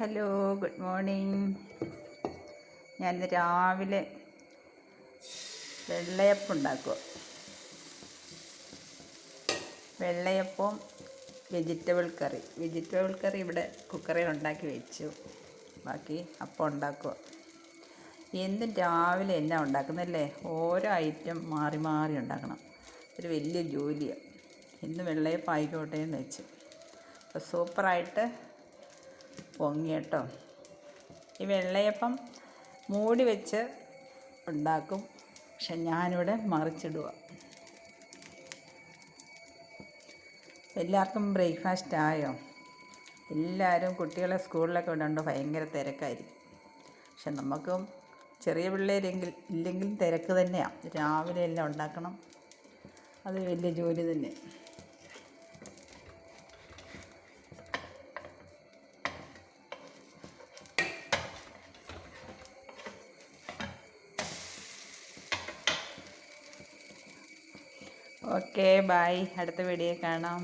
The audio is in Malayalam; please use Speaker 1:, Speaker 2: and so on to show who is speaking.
Speaker 1: Hello good morning. ഞാൻ ഇന്ന് രാവിലെ വെള്ളയപ്പം ഉണ്ടാക്കുക വെള്ളയപ്പവും വെജിറ്റബിൾ കറി. വെജിറ്റബിൾ കറി ഇവിടെ കുക്കറിൽ ഉണ്ടാക്കി വെച്ചു. ബാക്കി അപ്പം ഉണ്ടാക്കുക എന്നും രാവിലെ എന്നാ ഉണ്ടാക്കുന്നല്ലേ? ഓരോ ഐറ്റം മാറി മാറി ഉണ്ടാക്കണം. ഒരു വലിയ ജോലിയാണ് ഇന്ന് വെള്ളയപ്പം ആയിക്കോട്ടെ എന്ന് വെച്ചു. അപ്പോൾ സൂപ്പറായിട്ട് പൊങ്ങി കേട്ടോ. ഈ വെള്ളയപ്പം മൂടി വെച്ച് ഉണ്ടാക്കും. പക്ഷെ ഞാനിവിടെ മറിച്ചിടുക. എല്ലാവർക്കും ബ്രേക്ക്ഫാസ്റ്റ് ആയോ? എല്ലാവരും കുട്ടികളെ സ്കൂളിലൊക്കെ വിടാണ്ട് ഭയങ്കര തിരക്കായിരിക്കും. പക്ഷെ നമുക്കും ചെറിയ പിള്ളേരെങ്കിൽ ഇല്ലെങ്കിൽ തിരക്ക് തന്നെയാണ് രാവിലെ എല്ലാം ഉണ്ടാക്കണം. അത് വലിയ ജോലി തന്നെ. ഓക്കെ ബൈ അടുത്ത വീഡിയോ കാണാം.